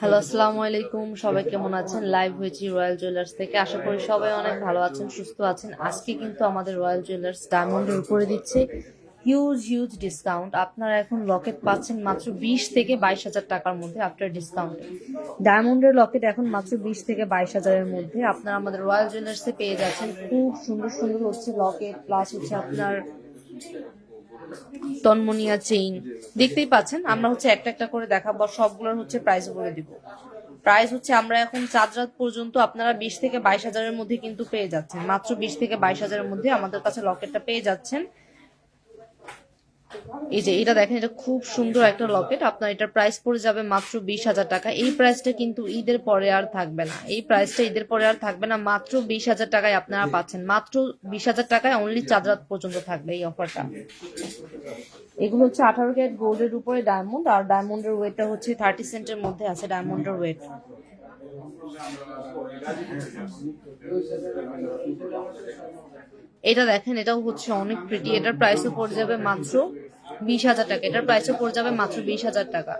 Hello আসসালামু আলাইকুম সবাই কেমন আছেন? লাইভ হয়েছি রয়্যাল জুয়েলার্স থেকে। আশা করি সবাই অনেক ভালো আছেন, সুস্থ আছেন। আজকে কিন্তু আমাদের রয়্যাল জুয়েলার্স ডায়মন্ডের উপরে দিচ্ছে হিউজ হিউজ ডিসকাউন্ট আপনারা এখন লকেট পাচ্ছেন মাত্র বিশ থেকে বাইশ হাজার টাকার মধ্যে আফটার ডিসকাউন্ট ডায়মন্ডের লকেট এখন মাত্র বিশ থেকে বাইশ হাজারের মধ্যে। আপনারা আমাদের রয়্যাল জুয়েলার্সে পেয়ে যাচ্ছেন। খুব সুন্দর সুন্দর হচ্ছে লকেট প্লাস হচ্ছে আপনার তন্মনিয়া চেইন দেখতেই পাচ্ছেন, আমরা হচ্ছে একটা একটা করে দেখাবো সবগুলোর হচ্ছে প্রাইস বলে দিব। প্রাইস হচ্ছে আমরা এখন চার রাত পর্যন্ত আপনারা বিশ থেকে বাইশ হাজারের মধ্যে কিন্তু পেয়ে যাচ্ছেন। মাত্র বিশ থেকে বাইশ হাজারের মধ্যে আমাদের কাছে লকেটটা পেয়ে যাচ্ছেন। এই যে এটা দেখেন, এটা খুব সুন্দর একটা লকেট। আপনার এটার প্রাইস পড়ে যাবে মাত্র বিশ হাজার টাকা। এই প্রাইসটা কিন্তু ঈদের পরে আর থাকবে না। এই প্রাইসটা ঈদের পরে আর থাকবে না, মাত্র বিশ হাজার টাকায় আপনারা পাচ্ছেন। মাত্র বিশ হাজার টাকায় অনলি চাঁদ রাত পর্যন্ত থাকবে এই অফারটা এগুলো হচ্ছে আঠারো ক্যারেট গোল্ডের উপরে ডায়মন্ড আর ডায়মন্ডের ওয়েটটা হচ্ছে থার্টি সেন্টের মধ্যে আছে ডায়মন্ডের ওয়েট এটা দেখেন, এটাও হচ্ছে অনেক প্রিটি এটার প্রাইসও পড়ে যাবে মাত্র বিশ হাজার টাকা। এটার প্রাইসও পড়ে যাবে মাত্র বিশ হাজার টাকা।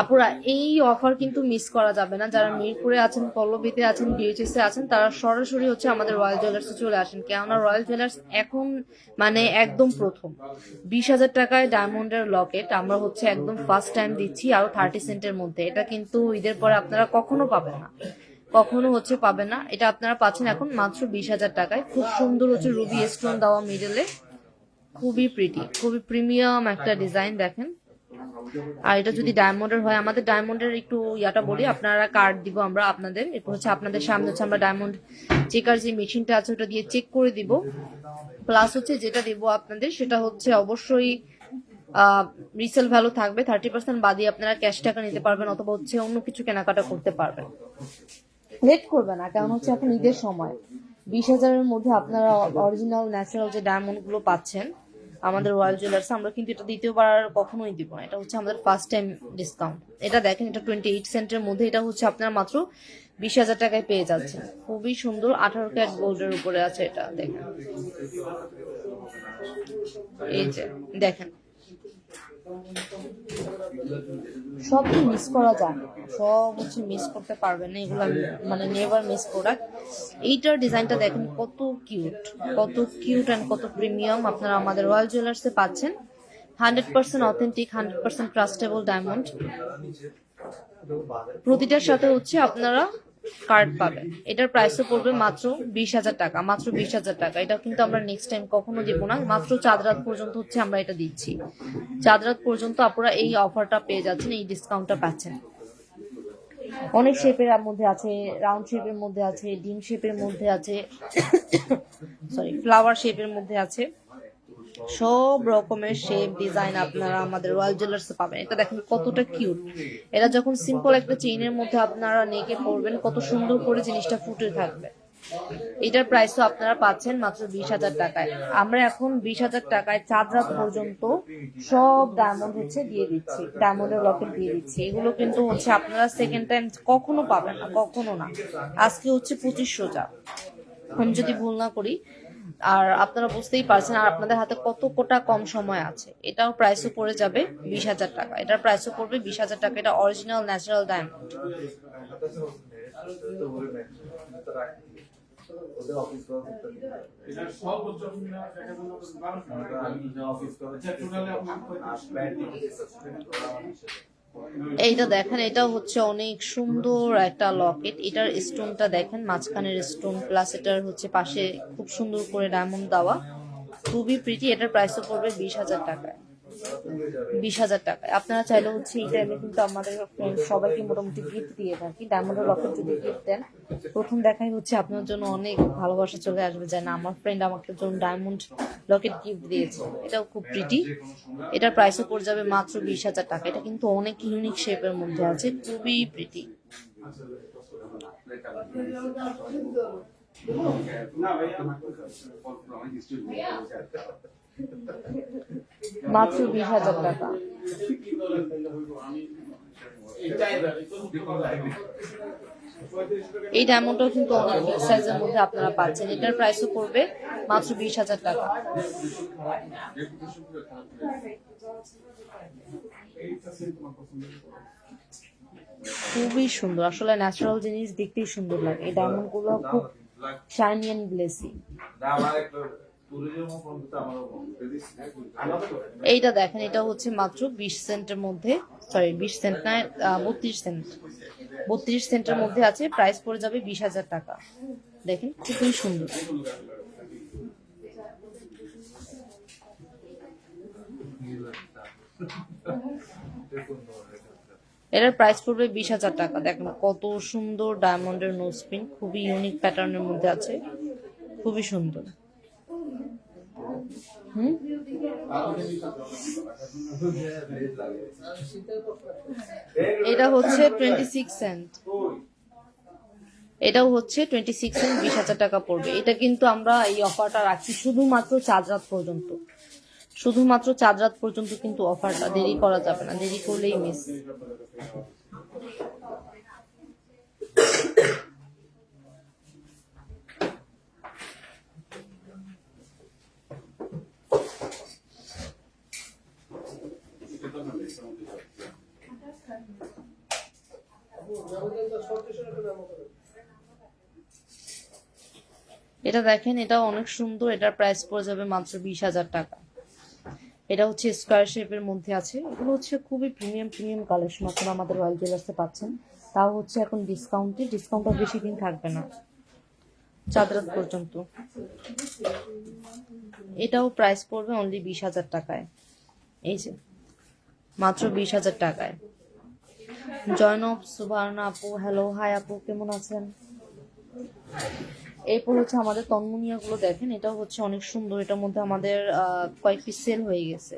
আপুরা, এই অফার কিন্তু মিস করা যাবে না। যারা মিরপুরে আছেন, পল্লবীতে আছেন বিএচএস আছেন, তারা সরাসরি হচ্ছে আমাদের রয়্যাল জুয়েলার্সে চলে আসেন। কেননা রয়্যাল জুয়েলার্স এখন মানে একদম প্রথম। বিশ হাজার টাকায় ডায়মন্ডের লকেট আমরা হচ্ছে একদম ফার্স্ট টাইম দিচ্ছি আরও থার্টি সেন্টের মধ্যে। এটা কিন্তু ঈদের পরে আপনারা কখনো পাবেন না। কখনো হচ্ছে পাবেন না। এটা আপনারা পাচ্ছেন এখন মাত্র বিশ হাজার টাকায়। খুব সুন্দর হচ্ছে রুবি স্টোন দেওয়া মিডলে খুবই প্রিটি খুবই প্রিমিয়াম একটা ডিজাইন দেখেন। আর এটা যদি ডায়মন্ডের হয় আমাদের ডায়মন্ডের একটু ইয়াটা বলি আপনারা কার্ড দিব আমরা আপনাদের। এরপর হচ্ছে আপনাদের সামনে হচ্ছে আমরা ডায়মন্ড চেকার যে মেশিনটা আছে ওটা দিয়ে চেক করে দিব। প্লাস হচ্ছে যেটা দিব আপনাদের সেটা হচ্ছে অবশ্যই রিসেল ভ্যালু থাকবে। থার্টি পার্সেন্ট বাদে আপনারা ক্যাশ টাকা নিতে পারবেন অথবা হচ্ছে অন্য কিছু কেনাকাটা করতে পারবেন। লেট করবে না কারণ হচ্ছে এখন ঈদের সময়। বিশ হাজারের মধ্যে আপনারা অরিজিনাল ন্যাচারাল যে ডায়মন্ডগুলো পাচ্ছেন, আমাদের রয়্যাল জুয়েলার্স আমরা কিন্তু এটা দ্বিতীয়বার কখনোই দিব না। এটা হচ্ছে আমাদের ফার্স্ট টাইম ডিসকাউন্ট এটা দেখেন, এটা টোয়েন্টি এইট সেন্টের মধ্যে, এটা হচ্ছে আপনারা মাত্র বিশ হাজার টাকায় পেয়ে যাচ্ছেন। খুবই সুন্দর আঠারো ক্যারেট গোল্ডের উপরে আছে এটা, দেখেন। এই যে, দেখেন। সব মিস করা যায়। না। সব হচ্ছে মিস করতে পারবেন না, এগুলো মানে নেভার মিস প্রোডাক্ট এইটার ডিজাইনটা দেখেন কত কিউট কত কিউট অ্যান্ড কত প্রিমিয়াম আপনারা আমাদের রয়্যাল জুয়েলার্সে পাচ্ছেন। Hundred percent authentic hundred percent trustable diamond প্রতিটার সাথে হচ্ছে আপনারা কার্ড পাবেন এটার প্রাইসও পড়বে মাত্র বিশ হাজার টাকা, মাত্র বিশ হাজার টাকা। এটা কিন্তু আমরা নেক্সট টাইম কখনো দিব না, মাত্র চাঁদ রাত পর্যন্ত হচ্ছে আমরা এটা দিচ্ছি। চাঁদ রাত পর্যন্ত আপনারা এই অফারটা পেয়ে যাচ্ছেন, এই ডিসকাউন্টটা পাচ্ছেন। অনেক শেপের মধ্যে আছে রাউন্ড শেপের মধ্যে আছে, ডিম শেপের মধ্যে আছে সরি ফ্লাওয়ার শেপের মধ্যে আছে। সব রকমের শেপ ডিজাইন আপনারা আমাদের রয়্যাল জুয়েলার্স পাবেন। এটা দেখেন কতটা কিউট এটা যখন সিম্পল একটা চেইনের মধ্যে আপনারা নেকে পরবেন, কত সুন্দর করে জিনিসটা ফুটে থাকবে। এটার প্রাইসও আপনারা পাচ্ছেন মাত্র বিশ হাজার টাকায়। আমরা এখন বিশ হাজার টাকায় চাঁদ রাত পর্যন্ত সব ডায়মন্ড হচ্ছে দিয়ে দিচ্ছি ডায়মন্ডের লকেট দিয়ে দিচ্ছি। এগুলো কিন্তু হচ্ছে আপনারা সেকেন্ড টাইম কখনো পাবেন না, কখনো না। আজকে হচ্ছে পঁচিশশো যা। আমি যদি ভুল না করি আর আপনারা বুঝতেই পারছেন আর আপনাদের হাতে কত কোটা কম সময় আছে। এটাও প্রাইসও পড়ে যাবে বিশ হাজার টাকা। এটার প্রাইসও পড়বে বিশ হাজার টাকা। এটা অরিজিনাল ন্যাচারাল ডায়মন্ড অফিস এইটা দেখেন এটা হচ্ছে অনেক সুন্দর একটা লকেট। এটার স্টোনটা দেখেন, মাঝখানের স্টোন প্লাস এটার হচ্ছে পাশে খুব সুন্দর করে ডায়মন্ড দেওয়া। খুবই প্রিটি এটার প্রাইসও পড়বে বিশ হাজার টাকায়। বিশ হাজার টাকায়। আপনারা চাইলে হচ্ছে এই টাইমে কিন্তু আমাদের সবাইকে মোটামুটি গিফট দিয়ে থাকি ডায়মন্ডের লকেট যদি গিফট দেন, প্রথম দেখাই হচ্ছে আপনার জন্য অনেক ভালোবাসা চলে আসবে। যে না আমার ফ্রেন্ড আমাকে জন্য ডায়মন্ড লকেট গিফট দিয়েছে, এটাও খুব প্রিটি এটার প্রাইসও পড়ে যাবে মাত্র বিশ হাজার টাকা। এটা কিন্তু অনেক ইউনিক শেপের মধ্যে আছে, খুবই প্রিটি না, ভাই, আমার মাত্র বিশ হাজার টাকা এই ডায়মন্ডটাও কিন্তু অনেক বিগ সাইজের মধ্যে আপনারা পাচ্ছেন। এটার প্রাইসও পড়বে মাত্র বিশ হাজার টাকা। খুবই সুন্দর। আসলে ন্যাচারাল জিনিস দেখতেই সুন্দর লাগে। এই ডায়মন্ডগুলো খুব শাইনি গ্লেসি এইটা দেখেন, এটা হচ্ছে মাত্র বিশ সেন্টের মধ্যে সরি বিশ সেন্ট না বত্রিশ সেন্ট। বত্রিশ সেন্টের মধ্যে আছে প্রাইস পড়ে যাবে বিশ হাজার টাকা। দেখেন, খুবই সুন্দর। এটার প্রাইস পড়বে বিশ হাজার টাকা। দেখেন, কত সুন্দর ডায়মন্ডের নোজ পিন খুবই ইউনিক প্যাটার্নের মধ্যে আছে, খুবই সুন্দর। এটা হচ্ছে টোয়েন্টি সিক্স সেন্ট এটাও হচ্ছে টোয়েন্টি সিক্স সেন্ট বিশ হাজার টাকা পড়বে। এটা কিন্তু আমরা এই অফারটা রাখছি শুধুমাত্র চাঁদ রাত পর্যন্ত। শুধুমাত্র চাঁদ রাত পর্যন্ত কিন্তু অফারটা দেরি করা যাবে না। দেরি করলেই মিস এটা দেখেন, এটা অনেক সুন্দর, এটার প্রাইস পড়ে যাবে মাত্র বিশ হাজার টাকা। এটা হচ্ছে স্কোয়ার শেপের মধ্যে আছে। এগুলো হচ্ছে খুবই প্রিমিয়াম প্রিমিয়াম কালেকশন আপনারা আমাদের রয়্যাল জুয়েলার্সে পাচ্ছেন। তাও হচ্ছে এখন ডিসকাউন্টে ডিসকাউন্টটা বেশি দিন থাকবে না। চাঁদ রাত পর্যন্ত। এটাও প্রাইস পড়বে অনলি বিশ হাজার টাকায়। এই যে, মাত্র বিশ হাজার টাকায়। জয়নব সুবর্ণা আপু হ্যালো হাই আপু কেমন আছেন? এরপর হচ্ছে আমাদের তন্মনিয়াগুলো দেখেন এটাও হচ্ছে অনেক সুন্দর এটার মধ্যে আমাদের আহ, কয়েক পিস সেল হয়ে গেছে।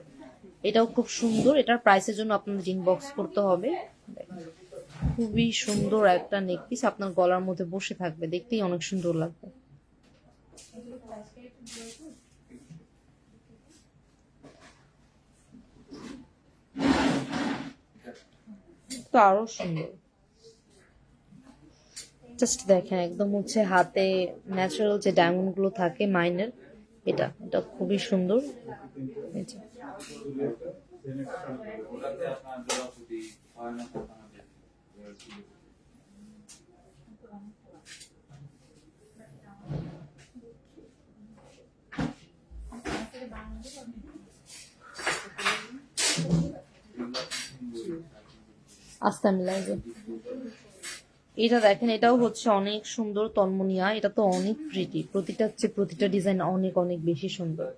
এটাও খুব সুন্দর এটার প্রাইসের জন্য আপনাদের ইনবক্স করতে হবে। খুবই সুন্দর একটা নেক পিস আপনার গলার মধ্যে বসে থাকবে দেখতেই অনেক সুন্দর লাগবে। তো আরও সুন্দর জাস্ট দেখেন, একদম হচ্ছে হাতে ন্যাচারাল যে ডায়মন্ডগুলো থাকে মাইনের এটা এটা খুবই সুন্দর। আস্তে মিলাই যে এটা দেখেন, এটাও হচ্ছে অনেক সুন্দর তন্মনিয়া, এটা তো অনেক প্রিটি প্রতিটা হচ্ছে প্রতিটা ডিজাইন অনেক অনেক বেশি সুন্দর।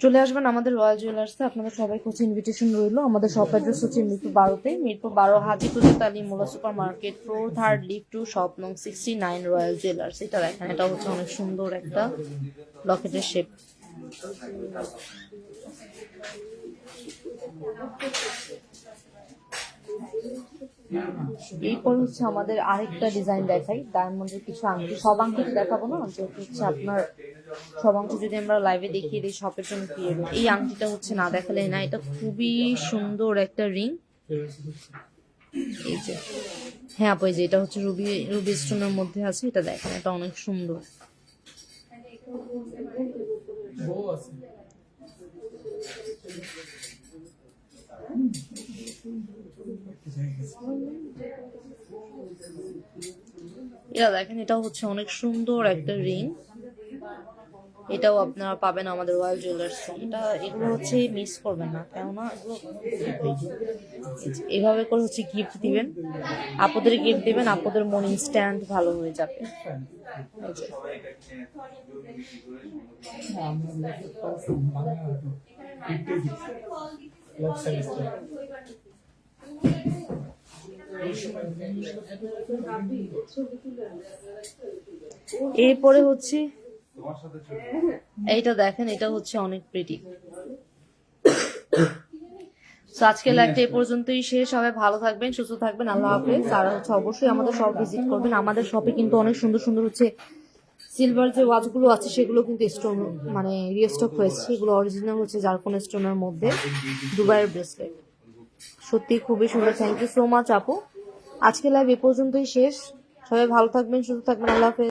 চলে আসবেন আমাদের রয়্যাল জুয়েলার্সে আপনাদের সবাইকে হচ্ছে ইনভিটেশন রইল। আমাদের শপ অ্যাড্রেস হচ্ছে মিরপুর বারোতে মিরপুর বারো হাজিপুর তালি, Molla super market floor third lift two shop নং সিক্সটি নাইন রয়্যাল জুয়েলার্স এটা দেখেন, এটা হচ্ছে অনেক সুন্দর একটা লকেটের শেপ এরপর হচ্ছে আমাদের আরেকটা ডিজাইন দেখাই। ডায়মন্ডের কিছু আংটি। সব আংটি দেখাবো না, যেহেতু হচ্ছে আপনার সব আংটি যদি আমরা লাইভে দেখিয়ে দিই শপের জন্য কি এই আংটিটা হচ্ছে না দেখালে না, এটা খুবই সুন্দর একটা রিং এই যে। হ্যাঁ আপু যে এটা হচ্ছে রুবি রুবি স্টোনের মধ্যে আছে, এটা দেখেন, এটা অনেক সুন্দর। এটা দেখেন এটা হচ্ছে অনেক সুন্দর একটা রিং এটাও আপনারা পাবেন আমাদের রয়্যাল জুয়েলার্স এটা, এগুলো হচ্ছে মিস করবেন না, কেননা এভাবে করে হচ্ছে গিফট দিবেন। আপুদের গিফট দিবেন আপুদের মন ইনস্ট্যান্ট ভালো হয়ে যাবে। যে। এরপরে হচ্ছে এইটা দেখেন এটা হচ্ছে অনেক প্রিটি আজকে লাইভটা এই পর্যন্তই শেষ সবাই ভালো থাকবেন সুস্থ থাকবেন আল্লাহ হাফেজ। আর হচ্ছে অবশ্যই আমাদের শপ ভিজিট করবেন। আমাদের শপে কিন্তু অনেক সুন্দর সুন্দর হচ্ছে সিলভার যে ওয়াচগুলো আছে সেগুলো কিন্তু স্টোন মানে রিস্টক হয়েছে। এগুলো অরিজিনাল হচ্ছে জারকন স্টোনের মধ্যে দুবাইয়ের ব্রেসলেট সত্যি খুবই সুন্দর। থ্যাংক ইউ সো মাচ আপু। আজকে লাইভ এ পর্যন্তই শেষ। সবাই ভালো থাকবেন সুস্থ থাকবেন আল্লাহ হাফেজ।